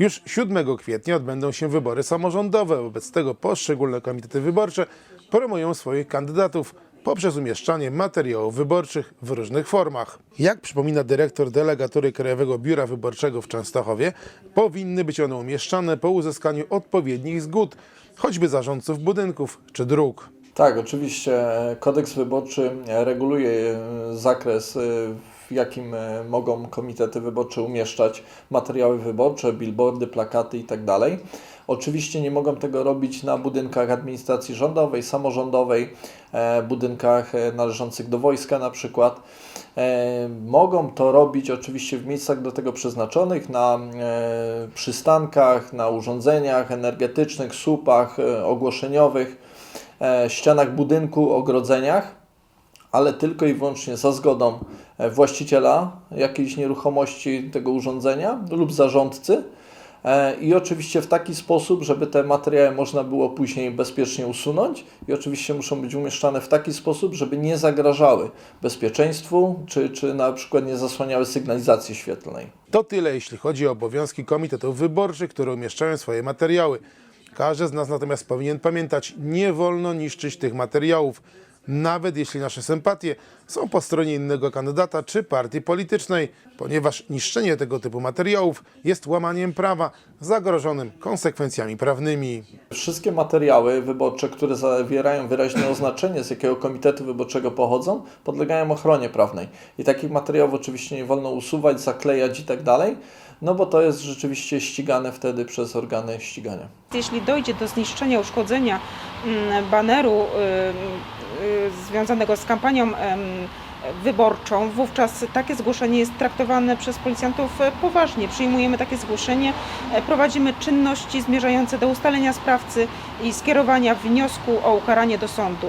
Już 7 kwietnia odbędą się wybory samorządowe. Wobec tego poszczególne komitety wyborcze promują swoich kandydatów poprzez umieszczanie materiałów wyborczych w różnych formach. Jak przypomina dyrektor delegatury Krajowego Biura Wyborczego w Częstochowie, powinny być one umieszczane po uzyskaniu odpowiednich zgód, choćby zarządców budynków czy dróg. Tak, oczywiście kodeks wyborczy reguluje e, zakres, e, w jakim e, mogą komitety wyborcze umieszczać materiały wyborcze, billboardy, plakaty itd. Oczywiście nie mogą tego robić na budynkach administracji rządowej, samorządowej, e, budynkach e, należących do wojska na przykład. Mogą to robić oczywiście w miejscach do tego przeznaczonych, na przystankach, na urządzeniach energetycznych, słupach ogłoszeniowych ścianach budynku, ogrodzeniach, ale tylko i wyłącznie za zgodą e, właściciela jakiejś nieruchomości tego urządzenia lub zarządcy. E, I oczywiście w taki sposób, żeby te materiały można było później bezpiecznie usunąć i oczywiście muszą być umieszczane w taki sposób, żeby nie zagrażały bezpieczeństwu, czy, czy na przykład nie zasłaniały sygnalizacji świetlnej. To tyle, jeśli chodzi o obowiązki komitetów wyborczych, które umieszczają swoje materiały. Każdy z nas natomiast powinien pamiętać, nie wolno niszczyć tych materiałów, nawet jeśli nasze sympatie są po stronie innego kandydata czy partii politycznej, ponieważ niszczenie tego typu materiałów jest łamaniem prawa zagrożonym konsekwencjami prawnymi. Wszystkie materiały wyborcze, które zawierają wyraźne oznaczenie, z jakiego komitetu wyborczego pochodzą, podlegają ochronie prawnej. I takich materiałów oczywiście nie wolno usuwać, zaklejać i tak dalej, no bo to jest rzeczywiście ścigane wtedy przez organy ścigania. Jeśli dojdzie do zniszczenia, uszkodzenia mm, baneru związanego z kampanią wyborczą, wówczas takie zgłoszenie jest traktowane przez policjantów e, poważnie. Przyjmujemy takie zgłoszenie, e, prowadzimy czynności zmierzające do ustalenia sprawcy i skierowania wniosku o ukaranie do sądu.